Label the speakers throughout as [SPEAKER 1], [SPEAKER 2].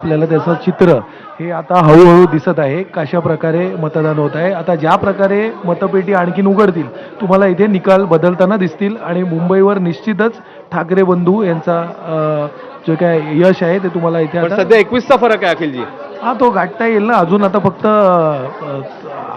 [SPEAKER 1] आपल्याला त्याचं चित्र हे आता हळूहळू दिसत आहे. कशा प्रकारे मतदान होत आहे? आता ज्या प्रकारे मतपेटी आणखीन उघडतील तुम्हाला इथे निकाल बदलताना दिसतील आणि मुंबईवर निश्चितच ठाकरे बंधू यांचा जे काय यश आहे ते तुम्हाला इथे
[SPEAKER 2] पण
[SPEAKER 1] आता
[SPEAKER 2] सध्या एकवीसचा फरक आहे अखिलजी.
[SPEAKER 1] हा तो गाठता येईल ना. अजून आता फक्त अं,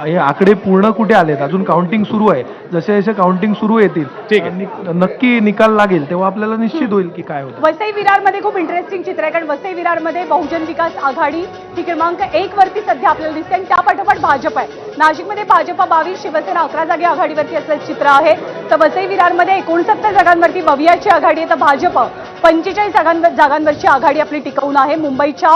[SPEAKER 1] हे आकडे पूर्ण कुठे आलेत? अजून काउंटिंग सुरू आहे. जसे जसे काउंटिंग सुरू येतील
[SPEAKER 2] ठीक आहे.
[SPEAKER 1] नि- नक्की निकाल लागेल तेव्हा आपल्याला निश्चित होईल की काय होतं.
[SPEAKER 3] वसई विरारमध्ये खूप इंटरेस्टिंग चित्र आहे कारण वसई विरारमध्ये बहुजन विकास आघाडी ही क्रमांक एक वरती सध्या आपल्याला दिसते आणि त्या पाठोपाठ भाजप आहे. नाशिकमध्ये भाजपा बावीस शिवसेना अकरा जागी आघाडीवरती असल्याचं चित्र आहे. तर वसई विरारमध्ये एकोणसत्तर जागांवरती बवियाची आघाडी आहे. तर भाजप पंचेचाळीस जागांवर जागांवरची आघाडी आपली टिकवून आहे. मुंबईच्या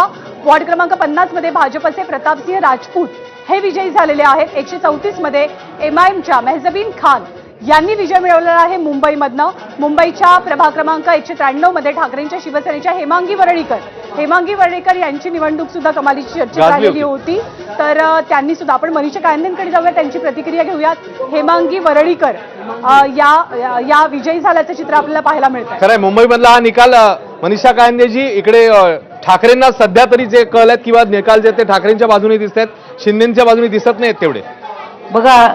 [SPEAKER 3] वॉर्ड क्रमांक पन्नासमध्ये भाजपचे प्रतापसिंह राजपूत हे विजयी झालेले आहेत. एकशे चौतीसमध्ये एमआयएमच्या मेहजबीन खान यांनी विजय मिळवलेला आहे मुंबईमधनं. मुंबईच्या प्रभाग क्रमांक एकशे त्र्याण्णवमध्ये ठाकरेंच्या शिवसेनेच्या हेमांगी वरळीकर. हेमांगी वरळीकर यांची निवडणूक सुद्धा कमालीची चर्चा झालेली होती. तर त्यांनी सुद्धा आपण मनीषा कायंदेंकडे जाऊया. त्यांची प्रतिक्रिया घेऊयात. हेमांगी वरळीकर या या- या विजयी झाल्याचं चित्र आपल्याला पाहायला मिळत आहे
[SPEAKER 2] खरंय मुंबईमधला हा निकाल मनीषा कायंदेजी इकडे ठाकरेंना सध्या तरी जे आहेत किंवा निकाल जे ते ठाकरेंच्या बाजूने दिसत आहेत शिंदेच्या बाजूने दिसत नाहीत तेवढे.
[SPEAKER 4] बघा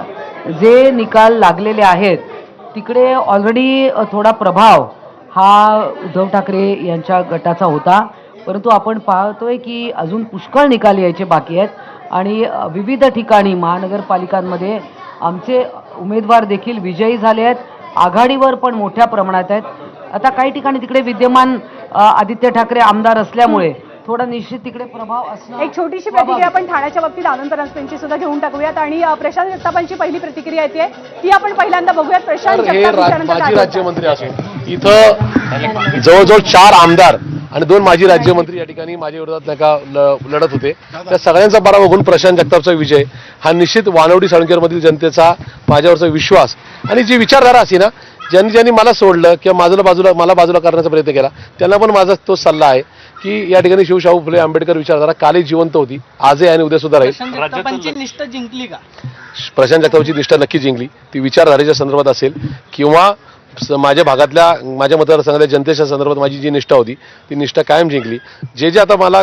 [SPEAKER 4] जे निकाल लागलेले आहेत तिकडे ऑलरेडी थोडा प्रभाव हा उद्धव ठाकरे यांच्या गटाचा होता. परंतु आपण पाहतोय की अजून पुष्कळ निकाल यायचे बाकी आहेत आणि विविध ठिकाणी महानगरपालिकांमध्ये आमचे उमेदवार देखील विजयी झाले आहेत. आघाडीवर पण मोठ्या प्रमाणात आहेत. आता काही ठिकाणी तिकडे विद्यमान आदित्य ठाकरे आमदार असल्यामुळे थोडा निश्चित तिकडे प्रभाव असणं
[SPEAKER 3] एक छोटीशी प्रतिक्रिया आपण ठाण्याच्या बाबतीत आनंद परांजपेंची सुद्धा घेऊन टाकूयात. आणि प्रशांत जगतापांची पहिली प्रतिक्रिया येते. ती आपण पहिल्यांदा बघूयात. प्रशांत जगताप.
[SPEAKER 5] राज्यमंत्री असून इथं जवळजवळ चार आमदार आणि दोन माजी राज्यमंत्री या ठिकाणी माझ्या विरोधात नाही का ल- लढत होते. त्या सगळ्यांचा पराभव बघून प्रशांत जगतापचा विजय हा निश्चित वानवडी साळुंकेरमधील जनतेचा माझ्यावरचा विश्वास. आणि जी विचारधारा असे ना ज्यांनी ज्यांनी मला सोडलं किंवा माझं बाजूला मला बाजूला करण्याचा प्रयत्न केला त्यांना पण माझा तो सल्ला आहे की या ठिकाणी शिवशाहू फुले आंबेडकर विचारधारा कालही जिवंत होती. आजही आणि उद्या सुद्धा राहील.
[SPEAKER 6] निष्ठा जिंकली का?
[SPEAKER 5] प्रशांत जगतापची निष्ठा नक्की जिंकली. ती विचारधारेच्या संदर्भात असेल किंवा स- माझ्या भागातल्या माझ्या मतदारसंघातल्या जनतेच्या संदर्भात माझी जी निष्ठा होती ती निष्ठा कायम जिंकली. जे जे आता मला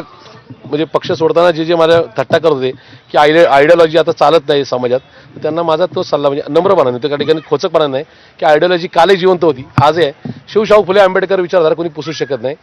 [SPEAKER 5] म्हणजे पक्ष सोडताना जे जे माझ्या थट्टा करत होते की आयडिया आयडिओलॉजी आता चालत नाही समाजात तर त्यांना माझा तो सल्ला म्हणजे नम्रपणाने त्या ठिकाणी खोचकपणा नाही की आयडिओलॉजी कालही जिवंत होती आजही आहे. शिवशाहू फुले आंबेडकर विचारधारा कोणी पुसू शकत नाही.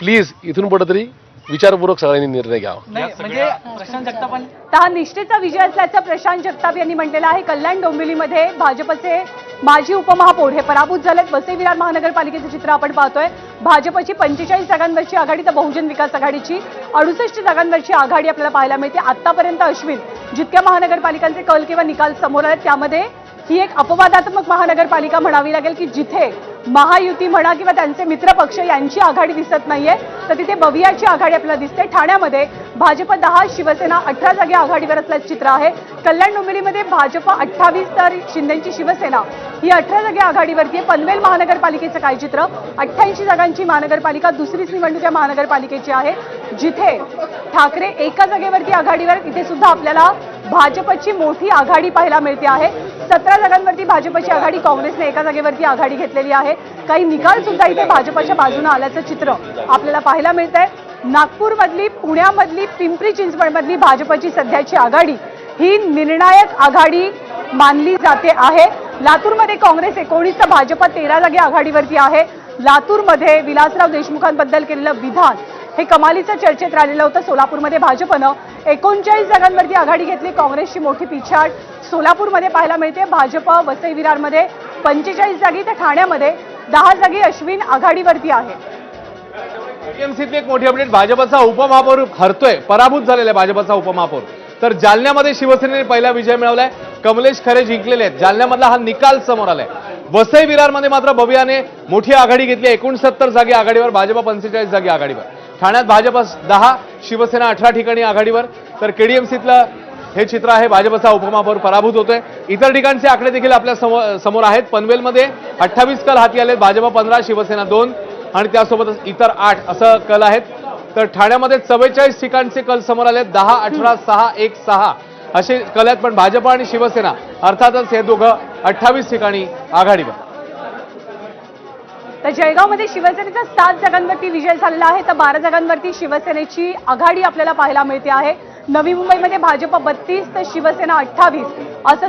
[SPEAKER 5] प्लीज इथून पुढे तरी विचारपूर्वक सगळ्यांनी निर्णय घ्यावा.
[SPEAKER 6] म्हणजे प्रशांत जगतापां
[SPEAKER 3] तर हा निष्ठेचा विजय असल्याचं प्रशांत जगताप यांनी म्हटलेलं आहे. कल्याण डोंबिवलीमध्ये भाजपचे माजी उपमहापौर हे पराभूत झालेत. वसई विरार महानगरपालिकेचं चित्र आपण पाहतोय. भाजपची पंचेचाळीस जागांवरची आघाडी तर बहुजन विकास आघाडीची. अडुसष्ट जागांवरची आघाडी आपल्याला पाहायला मिळते. आतापर्यंत अश्विन जितक्या महानगरपालिकांचे कल किंवा निकाल समोर आले त्यामध्ये ही एक अपवादात्मक महानगरपालिका म्हणावी लागेल की जिथे महायुती म्हणा किंवा त्यांचे मित्रपक्ष यांची आघाडी दिसत नाहीये. तर तिथे बवियाची आघाडी आपल्याला दिसते. ठाण्यामध्ये भाजप दहा शिवसेना अठरा जागी आघाडीवर असल्याचं चित्र आहे. कल्याण डोंबिवलीमध्ये भाजप अठ्ठावीस तर शिंदेची शिवसेना ही अठरा जागी आघाडीवरती आहे. पनवेल महानगरपालिकेचं काय चित्र? अठ्ठ्याऐंशी जागांची महानगरपालिका दुसरीच निवडणूक या महानगरपालिकेची आहे. जिथे ठाकरे एका जागेवरती आघाडीवर तिथे सुद्धा आपल्याला भाजपची मोठी आघाडी पाहायला मिळते आहे. सतरा जागांवरती भाजपची आघाडी काँग्रेसने एका जागेवरती आघाडी घेतलेली आहे. काही निकाल सुद्धा इथे भाजपच्या बाजूने आल्याचं चित्र आपल्याला पाहायला मिळत आहे नागपूरमधली पुण्यामधली पिंपरी चिंचवडमधली भाजपची सध्याची आघाडी ही निर्णायक आघाडी मानली जाते आहे. लातूरमध्ये काँग्रेस एकोणीस तर भाजप तेरा जागी आघाडीवरती आहे. लातूरमध्ये विलासराव देशमुखांबद्दल केलेलं विधान हे कमालीचं चर्चेत राहिलेलं होतं. सोलापूरमध्ये भाजपनं एकोणचाळीस जागांवरती आघाडी घेतली. काँग्रेसची मोठी पिछाड सोलापूरमध्ये पाहायला मिळते. भाजप वसई विरारमध्ये पंचेचाळीस जागी तर ठाण्यामध्ये दहा जागी अश्विन आघाडीवरती आहे.
[SPEAKER 2] एमसीतली एक मोठी अपडेट. भाजपचा उपमहापौर हरतोय. पराभूत झालेला आहे भाजपचा उपमहापौर. तर जालन्यामध्ये शिवसेनेने पहिला विजय मिळवलाय. कमलेश खरे जिंकलेले आहेत. जालन्यामधला हा निकाल समोर आलाय. वसई विरारमध्ये मात्र बबियाने मोठी आघाडी घेतली एकोणसत्तर जागी आघाडीवर भाजप पंचेचाळीस जागी आघाडीवर. ठाण्यात भाजप दहा शिवसेना अठरा ठिकाणी आघाडीवर. तर केडीएमसीतलं हे चित्र आहे भाजपचा उपमहापौर पराभूत होतोय. इतर ठिकाणचे आकडे देखील आपल्यासमोर समोर आहेत. पनवेलमध्ये अठ्ठावीस कल हाती आले भाजप पंधरा शिवसेना दोन आणि त्यासोबतच इतर आठ असं कल आहेत. तर ठाण्यामध्ये चव्वेचाळीस ठिकाणचे कल समोर आले दहा अठरा सहा एक सहा असे कल आहेत. पण भाजप आणि शिवसेना अर्थातच हे दोघं अठ्ठावीस ठिकाणी आघाडीवर.
[SPEAKER 3] तर जळगावमध्ये शिवसेनेचा सात जागांवरती विजय झालेला आहे. तर बारा जागांवरती शिवसेनेची आघाडी आपल्याला पाहायला मिळते आहे. नवी मुंबईमध्ये भाजप बत्तीस तर शिवसेना अठ्ठावीस. असं